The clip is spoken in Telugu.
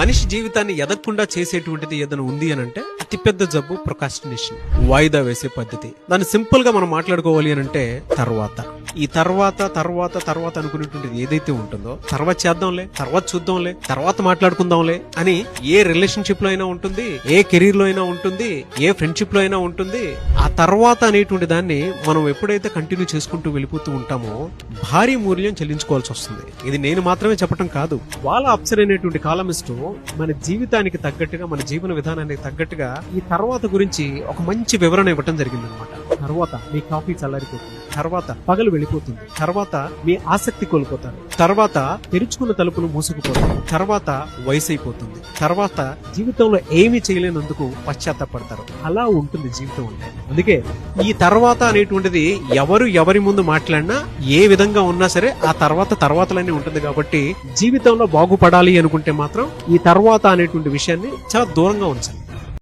మనిషి జీవితాన్ని ఎదగకుండా చేసేటువంటిది ఏదైనా ఉంది అని అంటే అతిపెద్ద జబ్బు ప్రొకాస్టినేషన్. వాయిదా వేసే పద్ధతి. దాన్ని సింపుల్గా మనం మాట్లాడుకోవాలి అని అంటే తర్వాత. ఈ తర్వాత తర్వాత తర్వాత అనుకునేటువంటిది ఏదైతే ఉంటుందో తర్వాత చేద్దాంలే తర్వాత చూద్దాంలే తర్వాత మాట్లాడుకుందాంలే అని ఏ రిలేషన్షిప్లో అయినా ఉంటుంది ఏ కెరీర్లో అయినా ఉంటుంది ఏ ఫ్రెండ్షిప్లో అయినా ఉంటుంది ఆ తర్వాత అనేటువంటి దాన్ని మనం ఎప్పుడైతే కంటిన్యూ చేసుకుంటూ వెళ్ళిపోతూ ఉంటామో భారీ మూల్యం చెల్లించుకోవాల్సి వస్తుంది. ఇది నేను మాత్రమే చెప్పడం కాదు. వాళ్ళ అప్సర్ అనేటువంటి కాలమిస్టు మన జీవితానికి తగ్గట్టుగా మన జీవన విధానానికి తగ్గట్టుగా ఈ తర్వాత గురించి ఒక మంచి వివరణ ఇవ్వటం జరిగింది అనమాట తర్వాత మీ కాఫీ చల్లారిపోతుంది. తర్వాత పగలు వెళ్ళిపోతుంది. తర్వాత మీ ఆసక్తి కోల్పోతారు. తర్వాత తెరుచుకున్న తలుపులు మూసుకుపోతాయి. తర్వాత వయసు అయిపోతుంది తర్వాత జీవితంలో ఏమీ చేయలేనందుకు పశ్చాత్తపడతారు. అలా ఉంటుంది జీవితం అంటే. అందుకే ఈ తర్వాత అనేటువంటిది ఎవరు ఎవరి ముందు మాట్లాడినా ఏ విధంగా ఉన్నా సరే ఆ తర్వాత తర్వాతలనే ఉంటుంది కాబట్టి జీవితంలో బాగుపడాలి అనుకుంటే మాత్రం ఈ తర్వాత అనేటువంటి విషయాన్ని చాలా దూరంగా ఉంచాలి